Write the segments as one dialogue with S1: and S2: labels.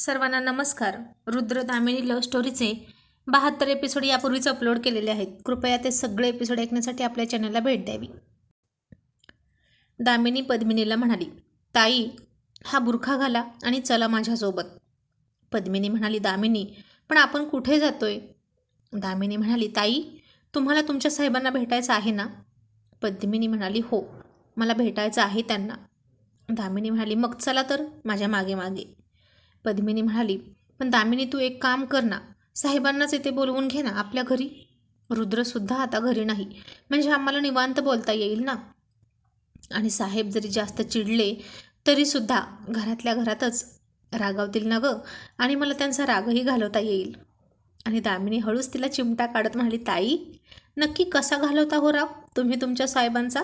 S1: सर्वांना नमस्कार. रुद्र दामिनी लव्ह स्टोरीचे बहात्तर एपिसोड यापूर्वीच अपलोड केलेले आहेत. कृपया ते सगळे एपिसोड ऐकण्यासाठी आपल्या चॅनलला भेट द्यावी. दामिनी पद्मिनीला म्हणाली ताई हा बुरखा घाला आणि चला माझ्यासोबत. पद्मिनी म्हणाली दामिनी पण आपण कुठे जातोय? दामिनी म्हणाली ताई तुम्हाला तुमच्या साहेबांना भेटायचं आहे ना? पद्मिनी म्हणाली हो मला भेटायचं आहे त्यांना. दामिनी म्हणाली मग चला तर माझ्या मागे मागे. पद्मिनी म्हणाली पण दामिनी तू एक काम कर ना. साहेबांनाच येथे बोलवून घे ना आपल्या घरी. रुद्रसुद्धा आता घरी नाही. म्हणजे आम्हाला निवांत बोलता येईल ना? आणि साहेब जरी जास्त चिडले तरीसुद्धा घरातल्या घरातच रागावतील ना गं? आणि मला त्यांचा रागही घालवता येईल. आणि दामिनी हळूच तिला चिमटा काढत म्हणाली ताई नक्की कसा घालवता हो राग तुम्ही तुमच्या साहेबांचा?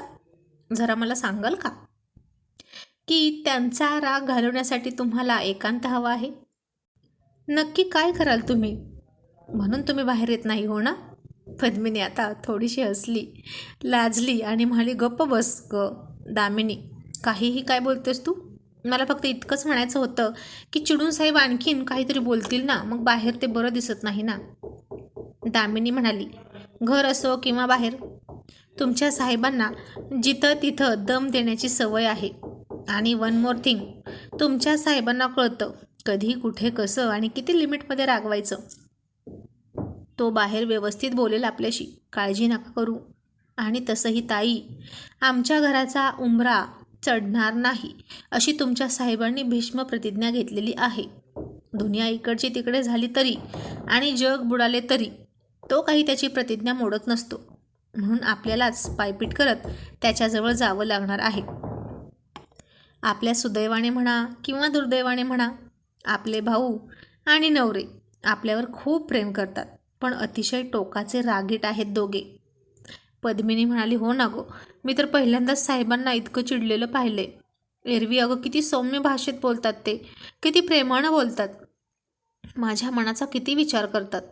S1: जरा मला सांगाल का? की त्यांचा राग घालवण्यासाठी तुम्हाला एकांत हवा आहे? नक्की काय कराल तुम्ही? म्हणून तुम्ही बाहेर येत नाही हो ना? पद्मिनी आता थोडीशी हसली लाजली आणि म्हणाली गप्प बस ग दामिनी. काहीही काय बोलतेस तू? मला फक्त इतकंच म्हणायचं होतं की चिडून साहेब आणखीन काहीतरी बोलतील ना मग बाहेर ते बरं दिसत नाही ना. दामिनी म्हणाली घर असो किंवा बाहेर तुमच्या साहेबांना जिथं तिथं दम देण्याची सवय आहे. आणि वन मोर थिंग तुमच्या साहेबांना कळतं कधी कुठे कसं आणि किती लिमिटमध्ये रागवायचं. तो बाहेर व्यवस्थित बोलेल आपल्याशी काळजी नका करू. आणि तसंही ताई आमच्या घराचा उंबरा चढणार नाही अशी तुमच्या साहेबांनी भीष्म प्रतिज्ञा घेतलेली आहे. दुनिया इकडची तिकडे झाली तरी आणि जग बुडाले तरी तो काही त्याची प्रतिज्ञा मोडत नसतो. म्हणून आपल्यालाच पायपीट करत त्याच्याजवळ जावं लागणार आहे. आपल्या सुदैवाने म्हणा किंवा दुर्दैवाने म्हणा आपले भाऊ आणि नवरे आपल्यावर खूप प्रेम करतात पण अतिशय टोकाचे रागीट आहेत दोघे. पद्मिनी म्हणाली हो ना गो मी तर पहिल्यांदाच साहेबांना इतकं चिडलेलं पाहिले एरवी अगं किती सौम्य भाषेत बोलतात ते किती प्रेमानं बोलतात. माझ्या मनाचा किती विचार करतात.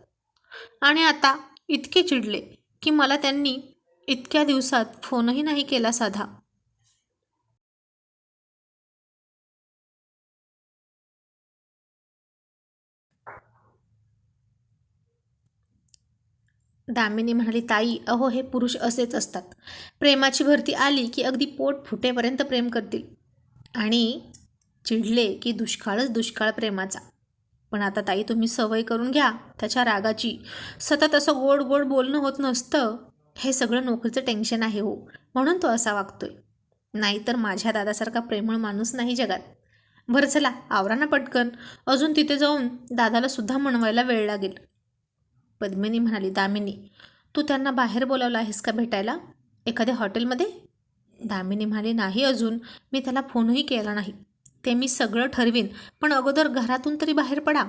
S1: आणि आता इतके चिडले की मला त्यांनी इतक्या दिवसात फोनही नाही केला साधा. दामिनी म्हणाली ताई अहो हे पुरुष असेच असतात. प्रेमाची भरती आली की अगदी पोट फुटेपर्यंत प्रेम करतील. आणि चिडले की दुष्काळच दुष्काळ प्रेमाचा. पण आता ताई तुम्ही सवय करून घ्या. त्याच्या रागाची. सतत असं गोड गोड बोलणं होत नसतं. हे सगळं नोकरीचं टेन्शन आहे हो. म्हणून तो असा वागतोय. नाहीतर माझ्या दादासारखा प्रेमळ माणूस नाही जगात. बरं चला आवरा ना पटकन. अजून तिथे जाऊन दादाला सुद्धा म्हणवायला वेळ लागेल. पद्मिनी म्हणाली दामिनी तू त्यांना बाहेर बोलावलं आहेस का भेटायला? एखाद्या हॉटेलमध्ये? दामिनी म्हणाली नाही अजून. मी त्याला फोनही केला नाही. ते मी सगळं ठरवीन पण अगोदर घरातून तरी बाहेर पडा.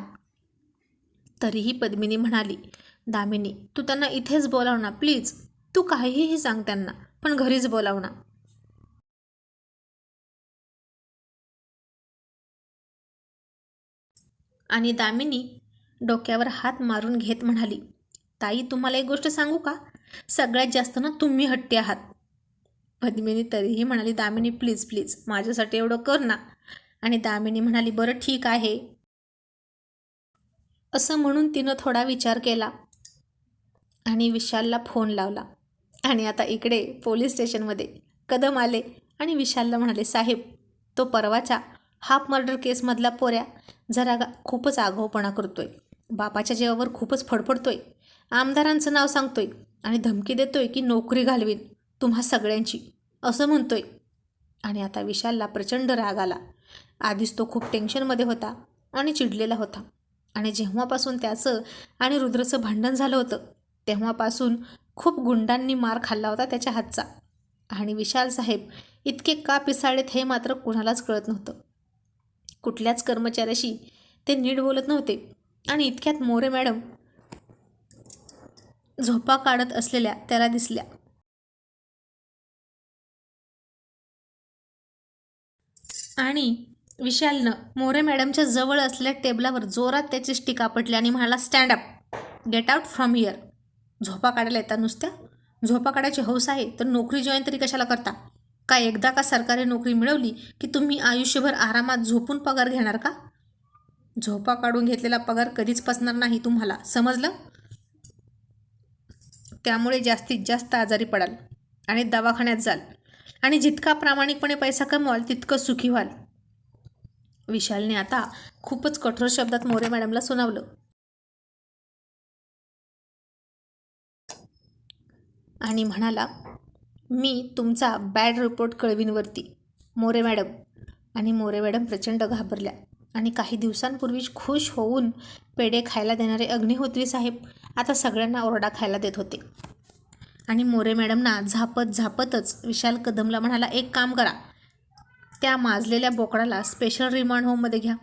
S1: तरीही पद्मिनी म्हणाली दामिनी तू त्यांना इथेच बोलाव ना प्लीज. तू काहीही सांग त्यांना पण घरीच बोलाव ना. आणि दामिनी डोक्यावर हात मारून घेत म्हणाली ताई तुम्हाला एक गोष्ट सांगू का? सगळ्यात जास्त ना तुम्ही हट्टी आहात. पद्मिनी तरीही म्हणाली दामिनी प्लीज प्लीज माझ्यासाठी एवढं कर ना. आणि दामिनी म्हणाली बरं ठीक आहे. असं म्हणून तिनं थोडा विचार केला आणि विशालला फोन लावला. आणि आता इकडे पोलीस स्टेशनमध्ये कदम आले आणि विशालला म्हणाले साहेब तो परवाचा हाफ मर्डर केसमधला पोऱ्या जरा गा खूपच आघावपणा करतोय. बापाच्या जेवावर खूपच फडफडतोय. आमदारांचं नाव सांगतोय आणि धमकी देतोय की नोकरी घालवीन तुम्हा सगळ्यांची असं म्हणतोय. आणि आता विशालला प्रचंड राग आला. आधीच तो खूप टेन्शनमध्ये होता आणि चिडलेला होता. आणि जेव्हापासून त्याचं आणि रुद्रचं भांडण झालं होतं तेव्हापासून खूप गुंडांनी मार खाल्ला होता त्याच्या हातचा. आणि विशाल साहेब इतके का पिसाळलेत हे मात्र कुणालाच कळत नव्हतं. कुठल्याच कर्मचाऱ्याशी ते नीट बोलत नव्हते. आणि इतक्यात मोरे मॅडम झोपा काढत असलेल्या त्याला दिसल्या. आणि विशालनं मोरे मॅडमच्या जवळ असलेल्या टेबलावर जोरात त्याची स्टिक आपटली आणि म्हणाला stand up get out from here झोपा काढायला येतात नुसत्या? झोपा काढायची हौस आहे तर नोकरी जॉईन तरी कशाला करता? का एकदा का सरकारी नोकरी मिळवली की तुम्ही आयुष्यभर आरामात झोपून पगार घेणार का? झोपा काढून घेतलेला पगार कधीच पसणार नाही तुम्हाला समजलं? त्यामुळे जास्तीत जास्त आजारी पडाल आणि दवाखान्यात जाल आणि जितका प्रामाणिकपणे पैसा कमवाल तितकं सुखी व्हाल. विशालने आता खूपच कठोर शब्दात मोरे मॅडमला सुनावलं. आणि म्हणाला मी तुमचा बॅड रिपोर्ट कळवीनवरती मोरे मॅडम. आणि मोरे मॅडम प्रचंड घाबरल्या. आणि काही दिवसांपूर्वीच खुश होऊन पेढे खायला देणारे अग्निहोत्री साहेब आता सगळ्यांना ओरडा खायला देत होते. आणि मोरे मॅडमना झापत झापतच विशाल कदमला म्हणाला एक काम करा त्या माजलेल्या बोकडाला स्पेशल रिमांड होममध्ये घ्या.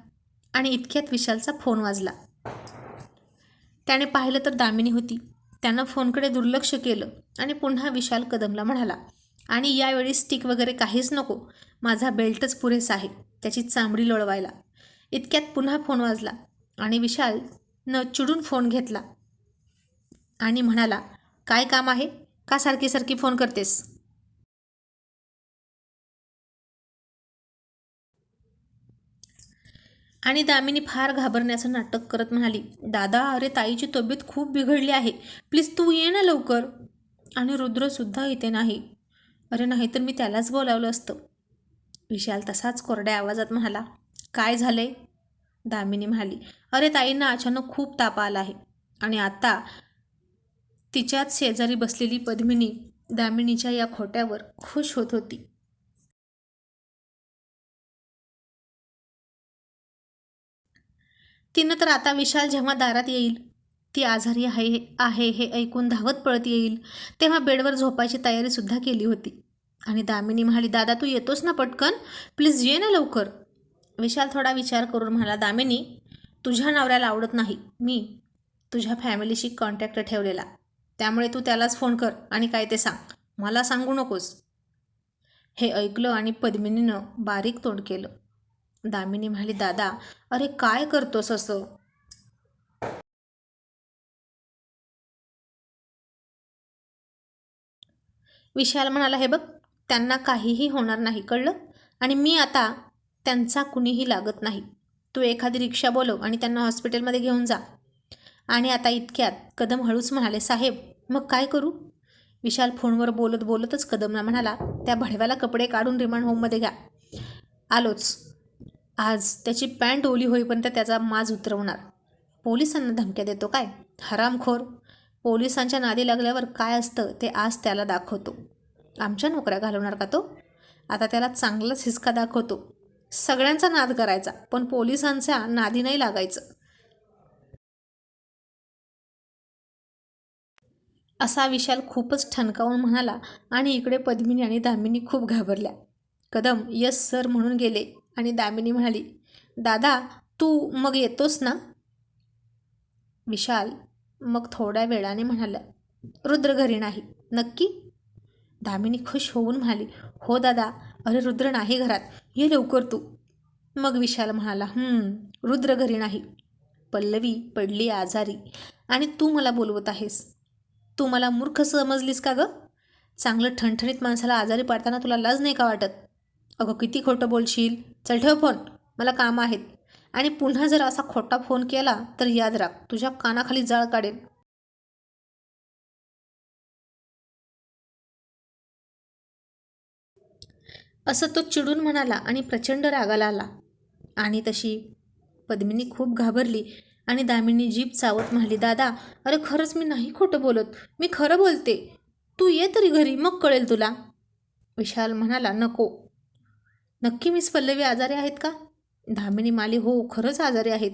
S1: आणि इतक्यात विशालचा फोन वाजला. त्याने पाहिलं तर दामिनी होती. त्यानं फोनकडे दुर्लक्ष केलं आणि पुन्हा विशाल कदमला म्हणाला आणि यावेळी स्टिक वगैरे काहीच नको माझा बेल्टच पुरेसा आहे त्याची चांबडी लोळवायला. इतक्यात पुन्हा फोन वाजला आणि विशालनं चिडून फोन घेतला आणि म्हणाला काय काम आहे? का सारखी सारखी फोन करतेस? आणि दामिनी फार घाबरण्याचं नाटक करत म्हणाली दादा अरे ताईची तब्येत खूप बिघडली आहे. प्लीज तू ये ना लवकर. आणि रुद्रसुद्धा इथे नाही. अरे नाहीतर मी त्यालाच बोलावलं असतं. विशाल तसाच कोरड्या आवाजात म्हणाला काय झालंय? दामिनी म्हणाली अरे ताईंना अचानक खूप ताप आला आहे. आणि आता तिच्याच शेजारी बसलेली पद्मिनी दामिनीच्या या खोट्यावर खुश होत होती. तिनं तर आता विशाल जेव्हा दारात येईल ती आजारी आहे आहे हे ऐकून धावत पळत येईल तेव्हा बेडवर झोपायची तयारीसुद्धा केली होती. आणि दामिनी म्हणाली दादा तू येतोस ना पटकन? प्लीज ये ना लवकर. विशाल थोडा विचार करून म्हणाला दामिनी तुझ्या नवऱ्याला आवडत नाही. मी तुझ्या फॅमिलीशी कॉन्टॅक्ट ठेवलेला. त्यामुळे तू त्यालाच फोन कर आणि काय ते सांग. मला सांगू नकोस. हे ऐकलं आणि पद्मिनीनं बारीक तोंड केलं. दामिनी म्हणाली दादा अरे काय करतोस असं? विशाल म्हणाला हे बघ त्यांना काहीही होणार नाही कळलं? आणि मी आता त्यांचा कुणीही लागत नाही. तू एखादी रिक्षा बोलव आणि त्यांना हॉस्पिटलमध्ये घेऊन जा. आणि आता इतक्यात कदम हळूच म्हणाले साहेब मग काय करू? विशाल फोनवर बोलत बोलतच कदमला म्हणाला त्या भडव्याला कपडे काढून रिमांड होममध्ये घ्या. आलोच. आज त्याची पॅन्ट ओली होईपर्यंत त्याचा माज उतरवणार. पोलिसांना धमक्या देतो काय? हरामखोर. पोलिसांच्या नादी लागल्यावर काय असतं ते आज त्याला दाखवतो. आमच्या नोकऱ्या घालवणार का तो? आता त्याला चांगलाच हिसका दाखवतो. सगळ्यांचा नाद करायचा पण पोलिसांच्या नादी नाही लागायचं. असा विशाल खूपच ठणकावून म्हणाला आणि इकडे पद्मिनी आणि दामिनी खूप घाबरल्या. कदम यस सर म्हणून गेले आणि दामिनी म्हणाली दादा तू मग येतोस ना? विशाल मग थोड्या वेळाने म्हणाला रुद्र घरी नाही नक्की? दामिनी खुश होऊन म्हणाली हो दादा अरे रुद्र नाही घरात ये लवकर तू. मग विशाल म्हणाला रुद्र घरी नाही. पल्लवी पडली आजारी. आणि तू मला बोलवत आहेस. तू मला मूर्ख समजलीस का गं? चांगलं ठणठणीत माणसाला आजारी पाडताना तुला लाज नाही का वाटत? अगं किती खोटं बोलशील. चल ठेव फोन. मला कामं आहेत. आणि पुन्हा जर असा खोटा फोन केला तर याद राख. तुझ्या कानाखाली जाळ काढेल असं तो चिडून म्हणाला आणि प्रचंड रागाला आला. आणि तशी पद्मिनी खूप घाबरली आणि दामिनी जीभ चावत म्हणाली दादा अरे खरंच मी नाही खोटं बोलत. मी खरं बोलते. तू ये तरी घरी मग कळेल तुला. विशाल म्हणाला नको. नक्की मिस पल्लवी आजारी आहेत का? दामिनी माली हो खरंच आजारी आहेत.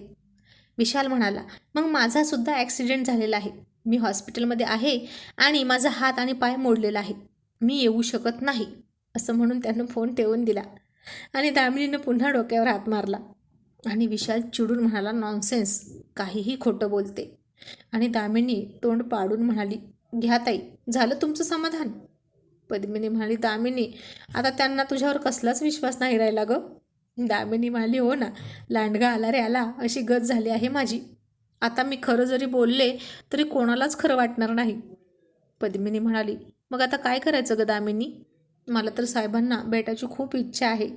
S1: विशाल म्हणाला मग माझासुद्धा ॲक्सिडेंट झालेला आहे. मी हॉस्पिटलमध्ये आहे आणि माझा हात आणि पाय मोडलेला आहे मी येऊ शकत नाही. असं म्हणून त्यानं फोन ठेवून दिला. आणि दामिनीनं पुन्हा डोक्यावर हात मारला. आणि विशाल चिडून म्हणाला नॉनसेन्स काहीही खोटं बोलते. आणि दामिनी तोंड पाडून म्हणाली घ्या ताई झालं तुमचं समाधान? पद्मिनी म्हणाली दामिनी आता त्यांना तुझ्यावर कसलाच विश्वास नाही राहिला गं. दामिनी म्हणाली हो ना लांडगा आला रे आला अशी गत झाली आहे माझी. आता मी खरं जरी बोलले तरी कोणालाच खरं वाटणार नाही. पद्मिनी म्हणाली मग आता काय करायचं ग दामिनी? मला तर साहेबांना भेटायची खूप इच्छा आहे.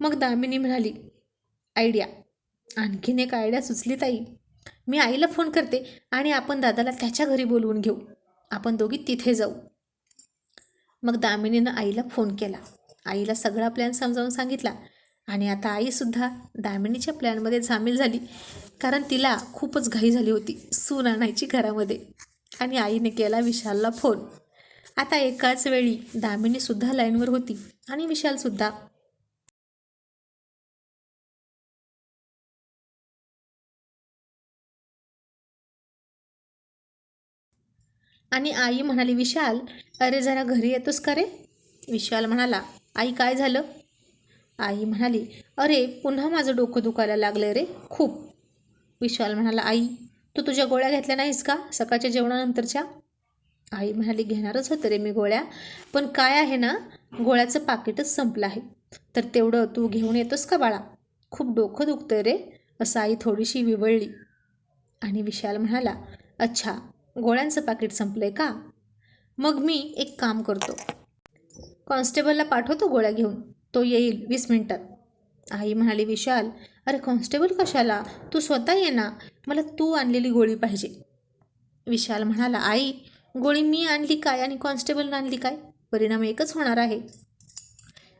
S1: मग दामिनी म्हणाली आयडिया. आणखीन एक आयडिया सुचली ताई मी आईला फोन करते आणि आपण दादाला त्याच्या घरी बोलवून घेऊ. आपण दोघी तिथे जाऊ. मग दामिनीनं आईला फोन केला. आईला सगळा प्लॅन समजावून सांगितला आणि आता आईसुद्धा दामिनीच्या प्लॅनमध्ये सामील झाली कारण तिला खूपच घाई झाली होती सून आणायची घरामध्ये आणि आईने केला विशालला फोन. आता एकाच वेळी दामिनीसुद्धा लाईनवर होती आणि विशालसुद्धा आणि आई म्हणाली विशाल अरे जरा घरी येतोस का रे? विशाल म्हणाला आई काय झालं? आई म्हणाली अरे पुन्हा माझं डोकं दुखायला लागलं रे खूप. विशाल म्हणाला आई तू तुझ्या गोळ्या घेतल्या नाहीस का सकाळच्या जेवणानंतरच्या? आई म्हणाली घेणारच होतं रे मी गोळ्या. पण काय आहे ना गोळ्याचं पाकिटच संपलं आहे. तर तेवढं तू घेऊन येतोस का बाळा? खूप डोकं दुखतंय रे असं आई थोडीशी विवळली. आणि विशाल म्हणाला अच्छा गोळ्यांचं पाकिट संपलं आहे का? मग मी एक काम करतो. कॉन्स्टेबलला पाठवतो गोळ्या घेऊन. तो येईल वीस मिनटात. आई म्हणाली विशाल अरे कॉन्स्टेबल कशाला? तू स्वतः ये ना. मला तू आणलेली गोळी पाहिजे. विशाल म्हणाला आई गोळी मी आणली काय आणि कॉन्स्टेबलनं आणली काय? परिणाम एकच होणार आहे.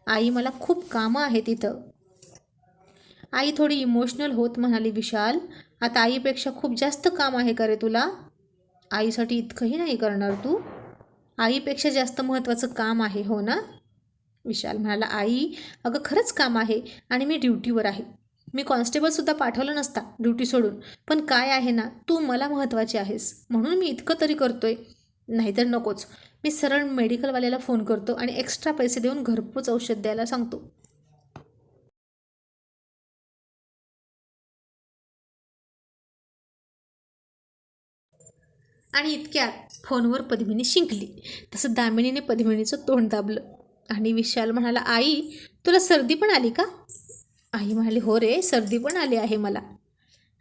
S1: आई मला खूप कामं आहेत तिथं आई थोडी इमोशनल होत म्हणाली विशाल. आता आईपेक्षा खूप जास्त काम आहे का रे तुला? आईसाठी इतकंही नाही करणार तू? आईपेक्षा जास्त महत्त्वाचं काम आहे हो ना? विशाल म्हणाला आई अगं खरंच काम आहे आणि मी ड्युटीवर आहे. मी कॉन्स्टेबलसुद्धा पाठवलं नसता ड्युटी सोडून. पण काय आहे ना तू मला महत्त्वाची आहेस. म्हणून मी इतकं तरी करतोय. नाहीतर नकोच. मी सरळ मेडिकलवाल्याला फोन करतो आणि एक्स्ट्रा पैसे देऊन घरपोच औषध द्यायला सांगतो. आणि इतक्यात फोनवर पद्मिनी शिंकली. तसं दामिनीने पद्मिनीचं तोंड दाबलं. आणि विशाल म्हणाला आई तुला सर्दी पण आली का? आई म्हणाली हो रे सर्दी पण आली आहे मला.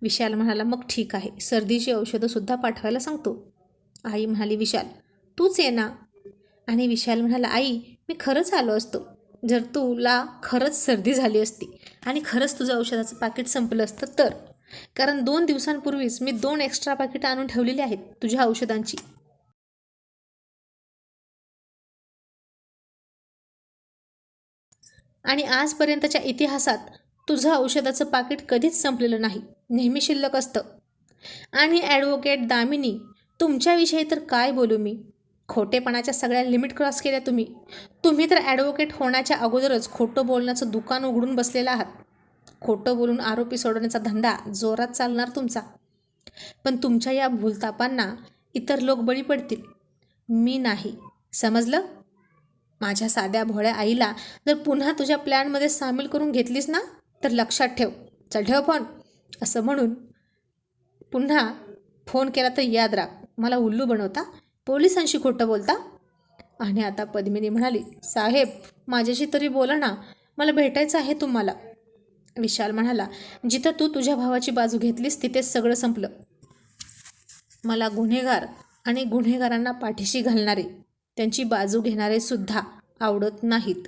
S1: विशाल म्हणाला मग ठीक आहे. सर्दीची औषधंसुद्धा पाठवायला सांगतो. आई म्हणाली विशाल तूच ये ना. आणि विशाल म्हणाला आई मी खरंच आलो असतो. जर तुला खरंच सर्दी झाली असती आणि खरंच तुझं औषधाचं पाकिट संपलं असतं तर? कारण दोन दिवसांपूर्वीच मी दोन एक्स्ट्रा पाकिट आणून ठेवलेली आहेत तुझ्या औषधांची. आणि आजपर्यंतच्या इतिहासात तुझं औषधाचं पाकिट कधीच संपलेलं नाही नेहमी शिल्लक असतं. आणि ॲडव्होकेट दामिनी तुमच्याविषयी तर काय बोलू मी? खोटेपणाच्या सगळ्या लिमिट क्रॉस केल्या तुम्ही. तुम्ही तर ॲडव्होकेट होण्याच्या अगोदरच खोटं बोलण्याचं दुकान उघडून बसलेलं आहात. खोटं बोलून आरोपी सोडवण्याचा धंदा जोरात चालणार तुमचा. पण तुमच्या या भूलतापांना इतर लोक बळी पडतील. मी नाही. समजलं? माझ्या साध्या भोळ्या आईला जर पुन्हा तुझ्या प्लॅनमध्ये सामील करून घेतलीस ना तर लक्षात ठेव. चल ठेव फोन. असं म्हणून पुन्हा फोन केला तर याद राख. मला उल्लू बनवता? पोलिसांशी खोटं बोलता? आणि आता पद्मिनी म्हणाली साहेब माझ्याशी तरी बोला ना. मला भेटायचं आहे तुम्हाला. विशाल म्हणाला जिथं तू तुझ्या भावाची बाजू घेतलीस तिथेच सगळं संपलं. मला गुन्हेगार आणि गुन्हेगारांना पाठीशी घालणारे त्यांची बाजू घेणारे सुद्धा आवडत नाहीत.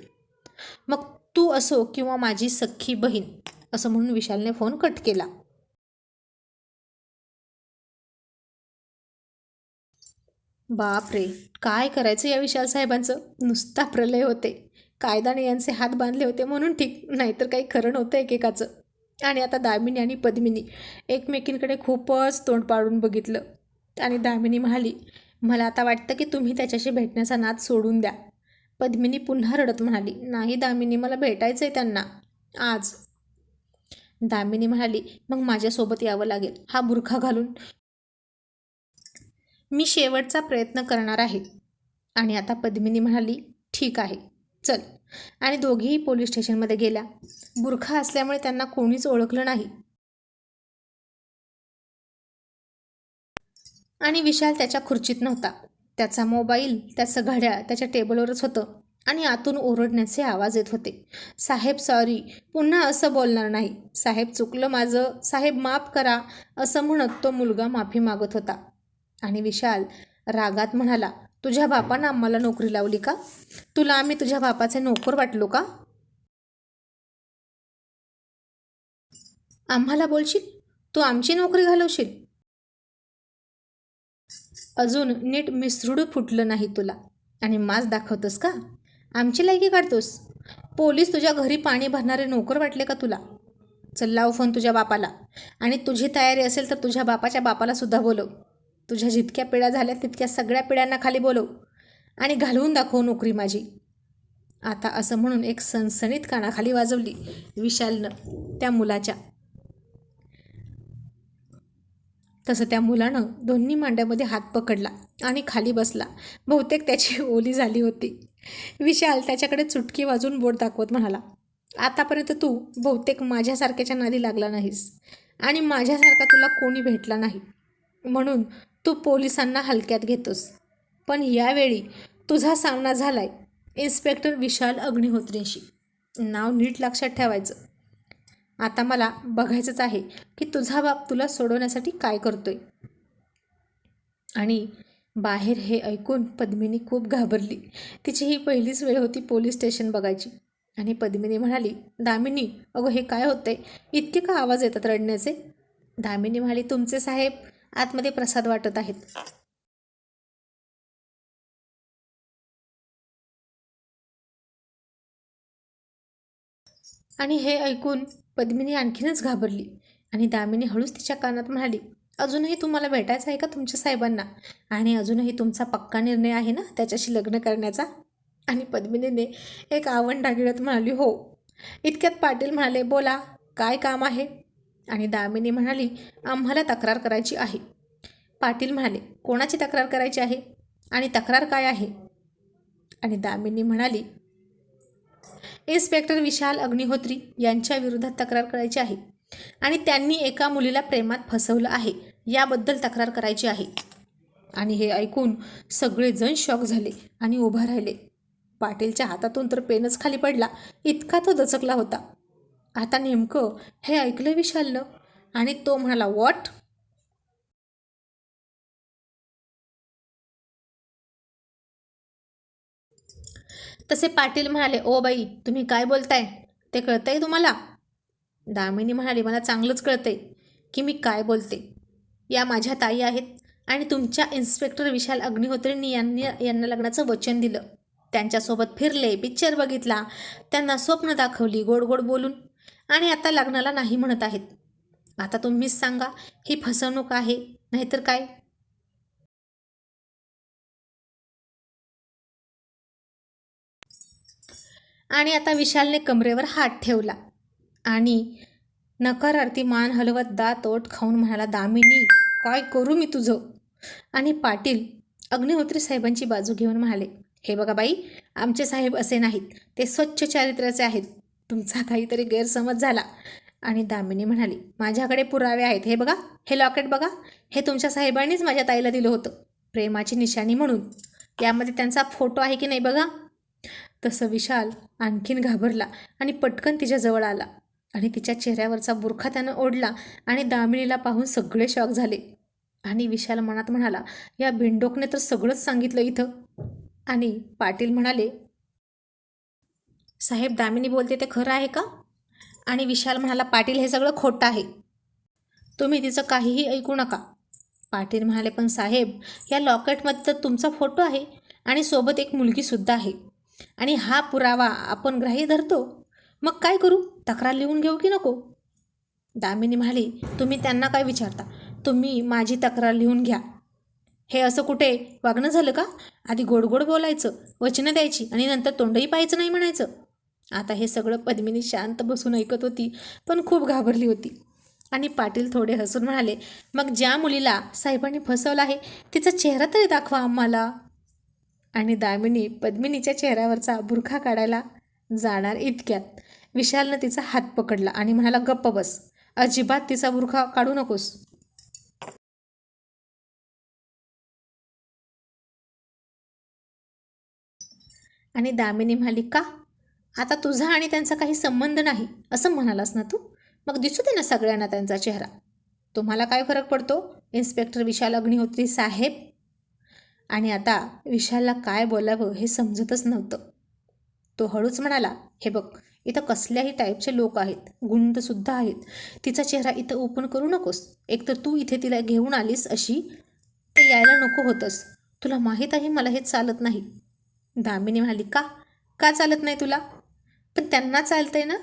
S1: मग तू असो किंवा माझी सख्खी बहीण असं म्हणून विशालने फोन कट केला. बाप रे काय करायचं या विशाल साहेबांचं? नुसता प्रलय होते. कायदाने यांचे हात बांधले होते म्हणून ठीक नाहीतर काही खरं नव्हतं एकेकाचं. आणि आता दामिनी आणि पद्मिनी एकमेकींकडे खूपच तोंड पाडून बघितलं. आणि दामिनी म्हणाली मला आता वाटतं की तुम्ही त्याच्याशी भेटण्याचा नाद सोडून द्या. पद्मिनी पुन्हा रडत म्हणाली नाही दामिनी मला भेटायचं आहे त्यांना. आज. दामिनी म्हणाली मग माझ्यासोबत यावं लागेल. हा बुरखा घालून मी शेवटचा प्रयत्न करणार आहे. आणि आता पद्मिनी म्हणाली ठीक आहे चल. आणि दोघेही पोलीस स्टेशनमध्ये गेल्या. बुरखा असल्यामुळे त्यांना कोणीच ओळखलं नाही. आणि विशाल त्याच्या खुर्चीत नव्हता. त्याचा मोबाईल त्याचं घड्याळ त्याच्या टेबलवरच होतं आणि आतून ओरडण्याचे आवाज येत होते. साहेब सॉरी पुन्हा असं बोलणार नाही. साहेब चुकलं माझं. साहेब माफ करा असं म्हणत तो मुलगा माफी मागत होता. आणि विशाल रागात म्हणाला तुझ्या बापानं आम्हाला नोकरी लावली का? तुला आम्ही तुझ्या बापाचे नोकर वाटलो का? आम्हाला बोलशील? तू आमची नोकरी घालवशील? अजून नीट मिसरूड फुटलं नाही तुला. आणि मास दाखवतोस का? आमची लायकी काढतोस. पोलीस तुझ्या घरी पाणी भरणारे नोकर वाटले का तुला? चल लाव फोन तुझ्या बापाला. आणि तुझी तयारी असेल तर तुझ्या बापाच्या बापाला सुद्धा बोलव. तुझ्या जितक्या पिढ्या झाल्या तितक्या सगळ्या पिढ्यांना खाली बोलव आणि घालवून दाखव नोकरी माझी. आता असं म्हणून एक सणसणीत कानाखाली वाजवली विशालनं त्या मुलाच्या. तसं त्या मुलानं दोन्ही मांड्यामध्ये हात पकडला आणि खाली बसला. बहुतेक त्याची ओली झाली होती. विशाल त्याच्याकडे चुटकी वाजून बोट दाखवत म्हणाला आतापर्यंत तू बहुतेक माझ्यासारख्याच्या नादी लागला नाहीस आणि माझ्यासारखा तुला कोणी भेटला नाही. म्हणून तू पोलिसांना हलक्यात घेतोस. पण यावेळी तुझा सामना झालाय. इन्स्पेक्टर विशाल अग्निहोत्रींशी. नाव नीट लक्षात ठेवायचं. आता मला बघायचंच आहे की तुझा बाप तुला सोडवण्यासाठी काय करतोय. आणि बाहेर हे ऐकून पद्मिनी खूप घाबरली. तिची ही पहिलीच वेळ होती पोलीस स्टेशन बघायची. आणि पद्मिनी म्हणाली दामिनी अगं हे काय होतंय? इतके का आवाज येतात रडण्याचे? दामिनी म्हणाली तुमचे साहेब आतमध्ये प्रसाद वाटत आहेत. आणि हे ऐकून पद्मिनी आणखीनच घाबरली आणि दामिनी हळूच तिच्या कानात म्हणाली अजूनही तुम्हाला भेटायचं आहे का तुमच्या साहेबांना? आणि अजूनही तुमचा पक्का निर्णय आहे ना त्याच्याशी लग्न करण्याचा? आणि पद्मिनीने एक आवण डागिळत म्हणाली हो. इतक्यात पाटील म्हणाले बोला काय काम आहे? आणि दामिनी म्हणाली आम्हाला तक्रार करायची आहे. पाटील म्हणाले कोणाची तक्रार करायची आहे? आणि तक्रार काय आहे? आणि दामिनी म्हणाली इन्स्पेक्टर विशाल अग्निहोत्री यांच्या विरोधात तक्रार करायची आहे आणि त्यांनी एका मुलीला प्रेमात फसवलं आहे. याबद्दल तक्रार करायची आहे. आणि हे ऐकून सगळेजण शॉक झाले आणि उभा राहिले. पाटीलच्या हातातून तर पेनच खाली पडला. इतका तो दचकला होता. आता नेमकं हे ऐकलं विशालनं? आणि तो म्हणाला वॉट तसे पाटील म्हणाले ओ बाई तुम्ही काय बोलताय? ते कळतंय तुम्हाला? दामिनी म्हणाली मला चांगलंच कळतंय की मी काय बोलते. या माझ्या ताई आहेत आणि तुमच्या इन्स्पेक्टर विशाल अग्निहोत्रींनी यांनी यांना लग्नाचं वचन दिलं. त्यांच्यासोबत फिरले पिक्चर बघितला. त्यांना स्वप्न दाखवली गोड गोड बोलून. आणि आता लग्नाला नाही म्हणत आहेत. आता तुम्हीच सांगा ही फसवणूक आहे नाहीतर काय? आणि आता विशालने कमरेवर हात ठेवला. आणि नकारार्थी मान हलवत दात ओट खाऊन म्हणाला दामिनी काय करू मी तुझं? आणि पाटील अग्निहोत्री साहेबांची बाजू घेऊन म्हणाले हे बघा बाई आमचे साहेब असे नाहीत. ते स्वच्छ चारित्र्याचे आहेत. तुमचा काहीतरी गैरसमज झाला. आणि दामिनी म्हणाली माझ्याकडे पुरावे आहेत. हे बघा हे लॉकेट बघा. हे तुमच्या साहेबांनीच माझ्या ताईला दिलं होतं. प्रेमाची निशाणी म्हणून. यामध्ये त्यांचा फोटो आहे की नाही बघा? तसं विशाल आणखीन घाबरला आणि पटकन तिच्याजवळ आला. आणि तिच्या चेहऱ्यावरचा बुरखा त्यानं ओढला आणि दामिनीला पाहून सगळे शॉक झाले. आणि विशाल मनात म्हणाला या भिंडोकने तर सगळंच सांगितलं इथं. आणि पाटील म्हणाले साहेब दामिनी बोलते ते खरं आहे का? आणि विशाल म्हणाला पाटील हे सगळं खोटं आहे. तुम्ही तिचं काहीही ऐकू नका. पाटील म्हणाले पण साहेब या लॉकेटमध्ये तर तुमचा फोटो आहे आणि सोबत एक मुलगीसुद्धा आहे. आणि हा पुरावा आपण ग्राह्य धरतो. मग काय करू? तक्रार लिहून घेऊ की नको? दामिनी म्हणाली तुम्ही त्यांना काय विचारता? तुम्ही माझी तक्रार लिहून घ्या. हे असं कुठे? वागणं झालं का? आधी गोड गोड बोलायचं वचनं द्यायची आणि नंतर तोंडही पाहायचं नाही म्हणायचं. आता हे सगळं पद्मिनी शांत बसून ऐकत होती पण खूप घाबरली होती. आणि पाटील थोडे हसून म्हणाले मग ज्या मुलीला साहेबांनी फसवलं आहे तिचा चेहरा तरी दाखवा आम्हाला. आणि दामिनी पद्मिनीच्या चेहऱ्यावरचा बुरखा काढायला जाणार इतक्यात. विशालनं तिचा हात पकडला आणि म्हणाला गप्प बस अजिबात तिचा बुरखा काढू नकोस. आणि दामिनी म्हणाली का? आता तुझा आणि त्यांचा काही संबंध नाही असं म्हणालास ना तू? मग दिसू दे ना सगळ्यांना त्यांचा चेहरा. तुम्हाला काय फरक पडतो? इन्स्पेक्टर विशाल अग्निहोत्री साहेब? आणि आता विशालला काय बोलावं हे समजतच नव्हतं. तो हळूच म्हणाला हे बघ इथं कसल्याही टाईपचे लोक आहेत गुंडसुद्धा आहेत. तिचा चेहरा इथं ओपन करू नकोस. एकतर तू इथे तिला घेऊन आलीस अशी. ते यायला नको होतंस. तुला माहीत आहे मला हे चालत नाही. दामिनी म्हणाली का? का चालत नाही तुला? पण त्यांना चालतंय ना?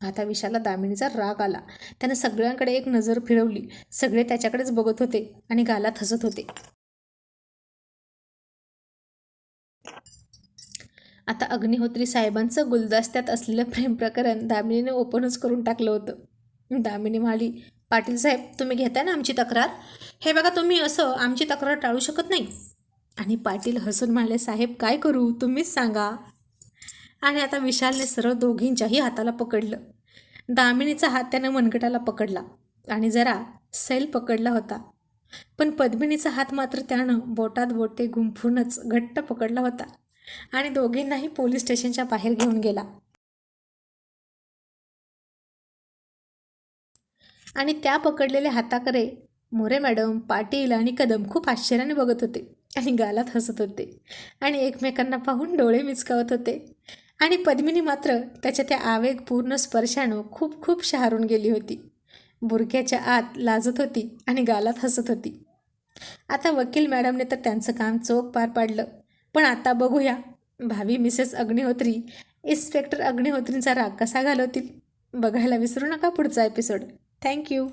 S1: आता विशाला दामिनीचा राग आला. त्यानं सगळ्यांकडे एक नजर फिरवली. सगळे त्याच्याकडेच बघत होते आणि गालात हसत होते. आता अग्निहोत्री साहेबांचं गुलदस्त्यात असलेलं प्रेम प्रकरण दामिनीने ओपनच करून टाकलं होतं. दामिनी म्हणाली पाटील साहेब तुम्ही घेताय ना आमची तक्रार? हे बघा तुम्ही असं आमची तक्रार टाळू शकत नाही. आणि पाटील हसून म्हणाले साहेब काय करू? तुम्हीच सांगा. आणि आता विशालने सरळ दोघींच्याही हाताला पकडलं. दामिनीचा हात त्यानं मनगटाला पकडला आणि जरा सैल पकडला होता. पण पद्मिनीचा हात मात्र त्यानं बोटात बोटे गुंफूनच घट्ट पकडला होता आणि दोघींनाही पोलीस स्टेशनच्या बाहेर घेऊन गेला. आणि त्या पकडलेल्या हाताकडे मोरे मॅडम पाटील आणि कदम खूप आश्चर्याने बघत होते आणि गालात हसत होते आणि एकमेकांना पाहून डोळे मिचकावत होते. आणि पद्मिनी मात्र त्याच्या त्या आवेगपूर्ण स्पर्शानं खूप खूप शहारून गेली होती. बुरक्याच्या आत लाजत होती आणि गालात हसत होती. आता वकील मॅडमने तर त्यांचं काम चोख पार पाडलं. पण आता बघूया भावी मिसेस अग्निहोत्री इन्स्पेक्टर अग्निहोत्रींचा राग कसा घालवतील? बघायला विसरू नका पुढचा एपिसोड. थँक्यू